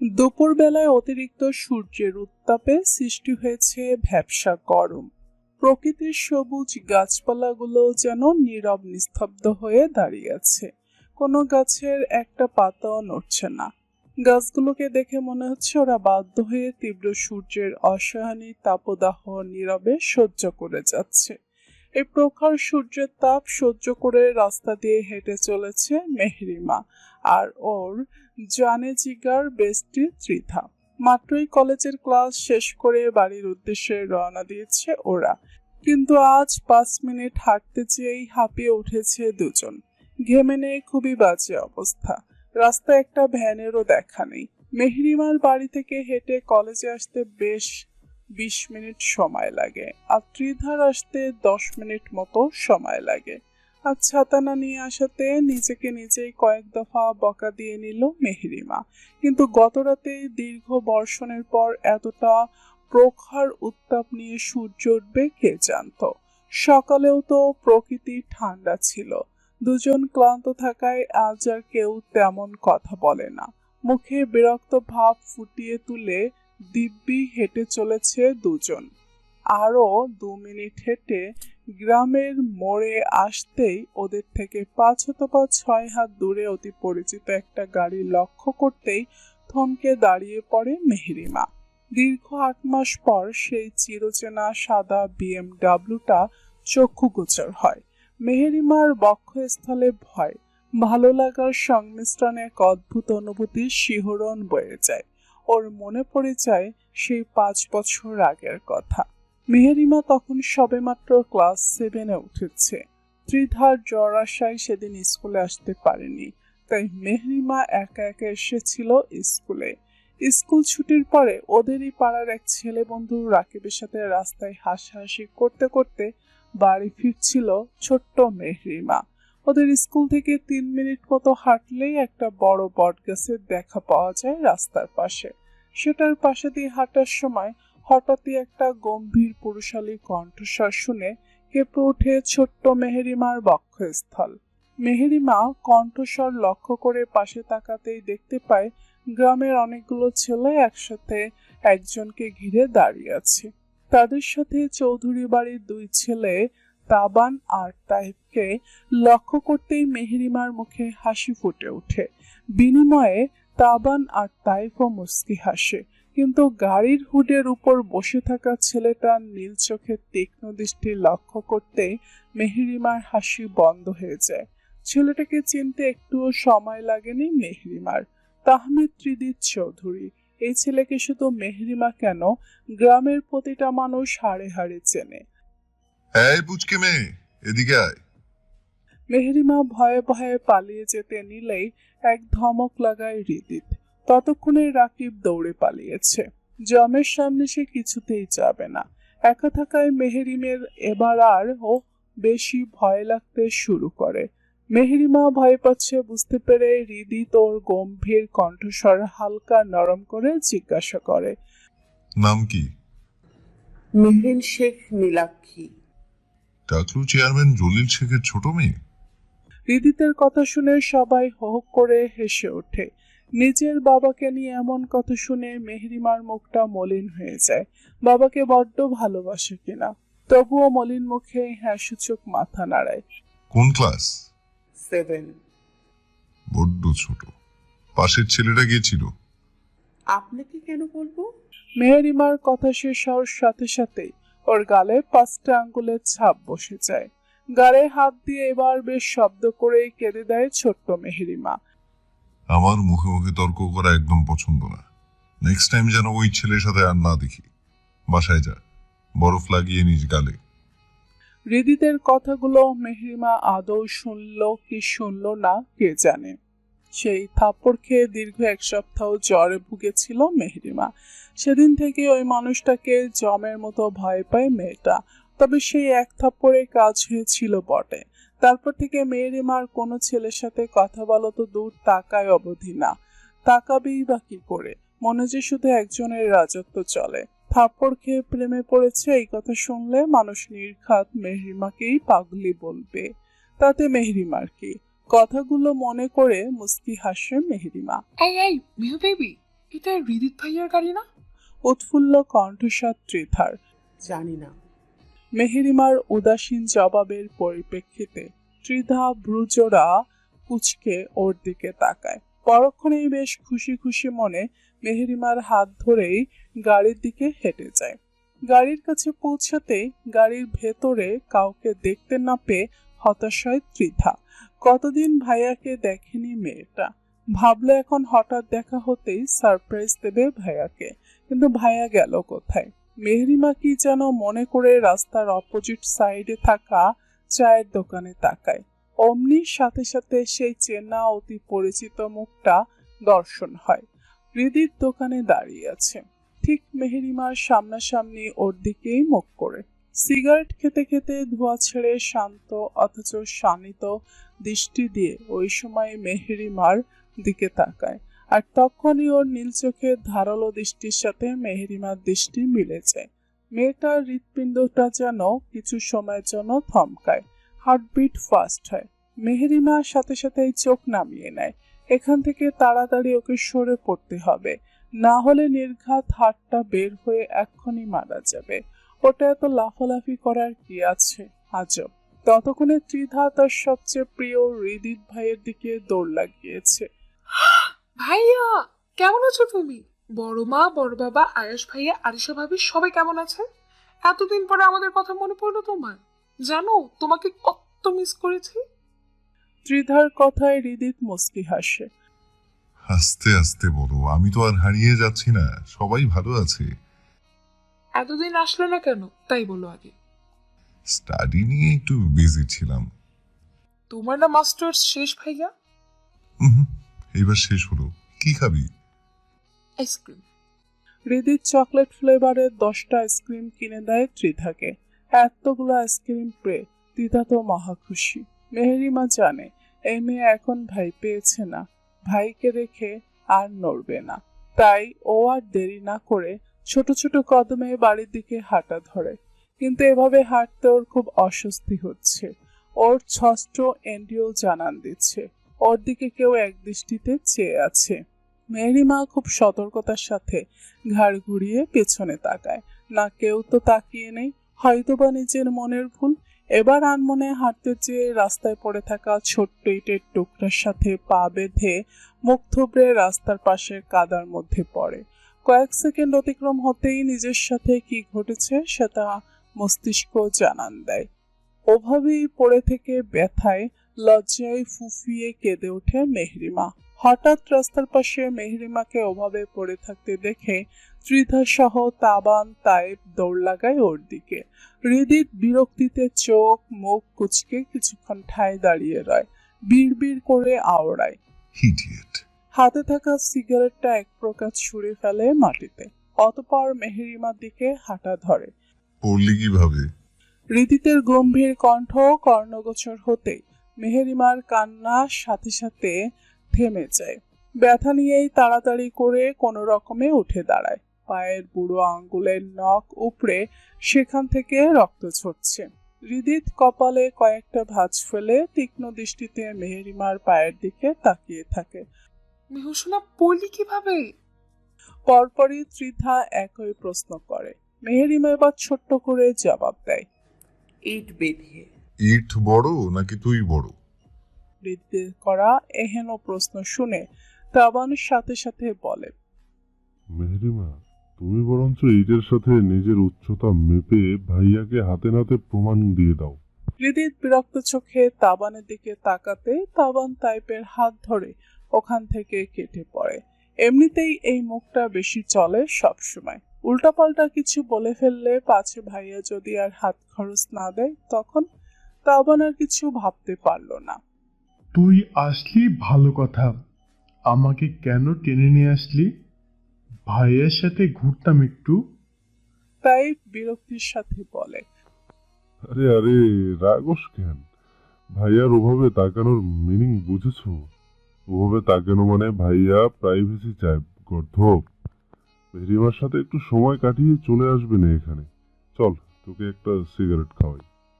দুপুরবেলায় অতিরিক্ত সূর্যের উত্তাপে সৃষ্টি হয়েছে ভ্যাপসা গরম। প্রকৃতির সবুজ গাছপালাগুলো যেন নীরব নিস্তব্ধ হয়ে দাঁড়িয়ে আছে। কোনো গাছের একটা পাতাও নড়ছে না। গাছগুলোকে দেখে মনে হচ্ছে ওরা বাধ্য হয়ে তীব্র সূর্যের অসহনীয় তাপদাহ নীরবে সহ্য করে যাচ্ছে। এই প্রখর সূর্যের তাপ সহ্য করে রাস্তা দিয়ে হেঁটে চলেছে মেহরিমা। আর ওর জানে জিগার বেস্টি ত্রিধা। মাত্রই কলেজের ক্লাস শেষ করে বাড়ির উদ্দেশ্যে রওনা দিয়েছে ওরা। কিন্তু আজ পাঁচ মিনিট হাঁটতে যেয়েই হাঁপিয়ে উঠেছে দুজন। ঘেমে নেই খুবই বাজে অবস্থা। রাস্তায় একটা ভ্যানেরও দেখা নেই। মেহরিমার বাড়ি থেকে হেঁটে কলেজে আসতে বেশ বিশ মিনিট সময় লাগে। আর ত্রিধার আসতে দশ মিনিট মতো সময় লাগে। আর ছাতা না নিয়ে আসাতে নিজেকে নিজেই কয়েক দফা বকা দিয়ে নিল মেহরিমা। কিন্তু গত রাতে দীর্ঘ বর্ষণের পর এতটা প্রখর উত্তাপ নিয়ে সূর্য উঠবে কে জানত? সকালেও তো প্রকৃতি ঠান্ডা ছিল। দুজন ক্লান্ত থাকায় আজ আর কেউ তেমন কথা বলে না। মুখে বিরক্ত ভাব ফুটিয়ে তুলে দিব্যি হেঁটে চলেছে দুজন। আরও দু মিনিট হেঁটে গ্রামের মোড়ে আসতেই ওদের থেকে পাঁচ অথবা ছয় হাত দূরে অতি পরিচিত একটা গাড়ি লক্ষ্য করতেই থমকে দাঁড়িয়ে পড়ে মেহরিমা। দীর্ঘ আট মাস পর সেই চিরচেনা সাদা বিএমডাব্লিউটা চক্ষুগোচর হয়। মেহেরিমার বক্ষস্থলে ভয়, ভালো লাগার সংমিশ্রণে এক অদ্ভুত অনুভূতির শিহরণ বয়ে যায়। ওর মনে পড়ে যায় সেই পাঁচ বছর আগের কথা। মেহেরিমা তখন সবেমাত্র ক্লাস সেভেনে উঠেছে। ত্রিধার জ্বর আসায় সেদিন স্কুলে আসতে পারেনি, তাই মেহরিমা একা একা এসেছিল স্কুলে। স্কুল ছুটির পরে ওদেরই পাড়ার এক ছেলে বন্ধু রাকিবের সাথে রাস্তায় হাসাহাসি করতে করতে বাড়ি ফিরছিল ছোট্ট মেহরিমা। ওদের স্কুল থেকে তিন মিনিট মতো হাঁটলেই একটা বড় বট গাছের দেখা পাওয়া যায় রাস্তার পাশে। সেটার পাশে দিয়ে হাঁটার সময় হঠাৎই একটা গম্ভীর পুরুষালী কণ্ঠস্বর শুনে কেঁপে ওঠে ছোট্ট মেহেরিমার বক্ষস্থল। মেহেরিমা কণ্ঠস্বর লক্ষ্য করে পাশে তাকাতেই দেখতে পায় গ্রামের অনেকগুলো ছেলে একসাথে একজনকে ঘিরে দাঁড়িয়ে আছে। তাদের সাথে চৌধুরী বাড়ির দুই ছেলে তাবান আর তাইবকে লক্ষ্য করতেই মেহেরিমার মুখে হাসি ফুটে ওঠে। বিনিময়ে তাবান আর তাইফও মুস্কি হাসে। কিন্তু গাড়ির হুডের উপর বসে থাকা ছেলেটার নীল চোখের তীক্ষ্ণ দৃষ্টি লক্ষ্য করতেই মেহরিমার হাসি বন্ধ হয়ে যায়। ছেলেটাকে চিনতে একটুও সময় লাগেনি মেহরিমার। তাহমিদ ত্রিদিত চৌধুরী, এই ছেলেকে শুধু মেহরিমা কেন গ্রামের প্রতিটা মানুষ হাড়ে হাড়ে চেনে। এই পুচকে মেয়ে, এদিকে আয়। মেহরিমা ভয়ে ভয়ে পালিয়ে যেতে নিলেই এক ধমক লাগায় হৃদিত ততক্ষণে রাকিব দৌড়ে পালিয়েছে। জমের সামনে সে কিছুতেই যাবে না। একা থাকায় মেহেরিমের এবার আর ও বেশি ভয় লাগতে শুরু করে। মেহেরিমা ভয় পাচ্ছে বুঝতে পেরে হৃদি তোর গম্ভীর কণ্ঠস্বর হালকা নরম করে জিজ্ঞাসা করে। নাম কি? মেহরিন শেখ নীলাক্ষী। টাকলু চেয়ারম্যান জলিল শেখের ছোট মেয়ে? হৃদিতের কথা শুনে সবাই হো হো করে হেসে ওঠে। নিজের বাবাকে নিয়ে এমন কথা শুনে মেহরিমার মুখটা মলিন হয়ে যায়। বাবাকে বড্ড ভালোবাসে কিনা। তবুও মলিন মুখে হ্যাঁ সূচক মাথা নাড়ায়। কোন ক্লাস? সেভেন। বড্ড ছোট। পাশের ছেলেটা গিয়েছিল আপনাকে কেন বলব? মেহরিমার কথা শেষ হওয়ার সাথে সাথেই ওর গালে পাঁচটা আঙ্গুলের ছাপ বসে যায়। গালে হাত দিয়ে এবার বেশ শব্দ করে কেঁদে দেয় ছোট্ট মেহরিমা। আমার মুখে মুখে তর্ক করা একদম পছন্দ না। নেক্সট টাইম যেন ওই ছেলের সাথে আর না দেখি। বাসায় যা। বরফ লাগিয়ে নিজ গালে। হৃদিতের কথাগুলো মেহরিমা আদৌ শুনল কি শুনল না কে জানে। সেই থাপ্পড় খেয়ে দীর্ঘ এক সপ্তাহ জ্বরে ভুগেছিল মেহরিমা। সেদিন থেকে ওই মানুষটাকে জমের মতো ভয় পায় মেয়েটা। তবে সেই এক থাপ্পড়ে কাজ হয়েছিল বটে। তারপর থেকে মেয়েরিমার কোনো ছেলের সাথে কথা বলো তো দূর তাকায় অবধি না। তাকাবেই বা কি করে? মনে যে শুধু একজনের রাজত্ব চলে। থাপ্পড় খেয়ে প্রেমে পড়েছে এই কথা শুনলে মানুষ নির্ঘাত মেহরিমাকেই পাগলি বলবে। তাতে মেহরিমার কি? কথাগুলো মনে করে মুস্কি হাসে Mehrima. Hey, hey, Mew baby. এটা হৃদিত ভাইয়ার গাড়ি না? উৎফুল্ল কণ্ঠস্বর ত্রিধার। জানি না। মেহেরিমার উদাসীন জবাবের পরিপ্রেক্ষিতে ত্রিধা ভ্রুজোড়া কুচকে ওর দিকে তাকায়। পরক্ষণেই বেশ খুশি খুশি মনে মেহেরিমার হাত ধরেই গাড়ির দিকে হেঁটে যায়। গাড়ির কাছে পৌঁছাতেই গাড়ির ভেতরে কাউকে দেখতে না পেয়ে হতাশ হয় ত্রিধা। কতদিন ভাইয়াকে দেখেনি মেয়েটা? ভাবলো এখন হঠাৎ দেখা হতেই সারপ্রাইজ দেবে ভাইয়াকে। কিন্তু ভাইয়া গেল কোথায়? মেহরিমা কি যেন মনে করে রাস্তার অপোজিট সাইডে থাকা চায়ের দোকানে তাকায়। অমনির সাথে সাথে সেই চেনা, অতি পরিচিত মুখটা দর্শন হয়। হৃদির দোকানে দাঁড়িয়ে আছে। ঠিক মেহেরিমার সামনাসামনি ওর দিকেই মুখ করে। সিগারেট খেতে খেতে ধোয়া ছেড়ে শান্ত অথচ শানিত দৃষ্টি দিয়ে ওই সময় মেহেরিমার দিকে তাকায়। আর তখনই ওর নীল চোখের ধারালো দৃষ্টির সাথে মেহেরিমার দৃষ্টি মিলে যায় মেয়েটার হৃৎপিণ্ডটা যেন কিছু সময়ের জন্য থমকায় হার্টবিট ফাস্ট হয়। মেহেরিমার সাথে সাথেই চোখ নামিয়ে নেয়। এখান থেকে তাড়াতাড়ি ওকে সরে পড়তে হবে। না হলে নির্ঘাত হাতটা বের হয়ে এক্ষুনি মারা যাবে। ওটা এত লাফালাফি করার কি আছে? আজব ততক্ষণে ত্রিধা তার সবচেয়ে প্রিয় হৃদিত ভাইয়ের দিকে দৌড় লাগিয়েছে। ভাইয়া কেমন আছো তুমি? বড় মা বড় বাবা আয়ুষ ভাইয়া আরিশা ভাবি সবাই কেমন আছে? এতদিন পরে আমাদের কথা মনে পড়ল তোমার। জানো তোমাকে কত মিস করেছি। ত্রিধার কথায় হৃদিত মুস্কি হাসে। আস্তে আস্তে বলো আমি তো আর হারিয়ে যাচ্ছি না সবাই ভালো আছে। এতদিন আসলে না কেন? তাই বলো আগে। স্টাডি নিয়ে একটু বিজি ছিলাম। তোমার না মাস্টার্স শেষ ভাইয়া? এবার শেষ হলো। কি খাবি? আইসক্রিম। হৃদিত চকলেট ফ্লেভারের দশটা আইসক্রিম কিনে দেয় ত্রিধাকে। এতগুলো আইসক্রিম পেয়ে ত্রিধা তো মহা খুশি। মেহেরিমা জানে এই মেয়ে এখন ভাই পেয়েছে না। ভাইকে রেখে আর নড়বে না। তাই ও আর দেরি না করে ছোট ছোট কদমে বাড়ির দিকে হাঁটা ধরে। কিন্তু এভাবে হাঁটতে ওর খুব অস্বস্তি হচ্ছে। ওর ষষ্ঠ এন্ডিও জানান দিচ্ছে। ওর দিকে কেউ এক দৃষ্টিতে চেয়ে আছে। মেহরিমা খুব সতর্কতার সাথে ঘাড় ঘুরিয়ে পেছনে তাকায়। না কেউ তো তাকিয়ে নেই, হয়তোবা নিজের মনের ভুল। এবার আনমনে হাঁটতে চেয়ে রাস্তায় পড়ে থাকা ছোট্ট ইটের টুকরার সাথে পা বেঁধে মুখ থুবড়ে রাস্তার পাশের কাদার মধ্যে পড়ে। কয়েক সেকেন্ড অতিক্রম হতেই নিজের সাথে কি ঘটেছে সেটা মস্তিষ্ক জানান দেয়। ওভাবেই পড়ে থেকে ব্যথায় লজ্জায় ফুফিয়ে কেঁদে ওঠে মেহরিমা। হঠাৎ রাস্তার পাশে মেহরিমাকে অভাবে পড়ে থাকতে দেখে ত্রিধা সহ তাবান তাইব দৌড় লাগায় ওর দিকে। হৃদিত বিরক্তিতে চোখ মুখ কুচকে কিছুক্ষণ ঠায় দাঁড়িয়ে রয় বিড়বিড় করে আওড়ায়। হাতে থাকা সিগারেটটা এক প্রকার ছুঁড়ে ফেলে মাটিতে। অতপর মেহরিমার দিকে হাঁটা ধরে। পড়লি কীভাবে? হৃদিতের গম্ভীর কণ্ঠ কর্ণগোচর হতেই মেহেরিমার কান্নার সাথে সাথে থেমে যায়। ব্যথা নিয়েই তাড়াতাড়ি করে কোনো রকমে উঠে দাঁড়ায়। পায়ের বুড়ো আঙ্গুলের নখ উপড়ে সেখান থেকে রক্ত ঝরছে। হৃদিত কপালে কয়েকটা ভাঁজ ফেলে তীক্ষ্ণ দৃষ্টিতে মেহেরিমার পায়ের দিকে তাকিয়ে থাকে। মেহুসোনা পড়লি কীভাবে? পরপরই ত্রিধা একই প্রশ্ন করে। মেহেরিমা এবার ছোট্ট করে জবাব দেয়। ইট বেঁধে। ইট বড় নাকি তুই বড়? হৃদিতের করা এহেন প্রশ্ন শুনে তাবানের সাথে সাথে বলে মেহরিমা তুমি বরঞ্চ ইটের সাথে নিজের উচ্চতা মেপে ভাইয়াকে হাতে নাতে প্রমাণ দিয়ে দাও। হৃদিত বিরক্ত চোখে তাবানের দিকে তাকাতে তাবান তাইপের হাত ধরে ওখান থেকে কেটে পড়ে। এমনিতেই এই মুখটা বেশি চলে সব সময় উল্টাপাল্টা কিছু বলে ফেললে পাছে ভাইয়া যদি আর হাত খরচ না দেয় তখন তাবান আর কিছু ভাবতে পারল না। তুই আসলি ভালো কথা। আমাকে কেন টেনে নিয়ে আসলি? ভাইয়ের সাথে ঘুরতাম একটু। তাই বিরক্তির সাথে বলে আরে আরে রাগস কেন? ভাইয়ার ওভাবে তাকানোর মিনিং বুঝেছ? ওভাবে তাকানো মানে ভাইয়া প্রাইভেসি চায় গর্ধব। মেহরিমার সাথে একটু সময় কাটিয়ে চলে আসবে না এখানে। চল তোকে একটা সিগারেট খাওয়াই।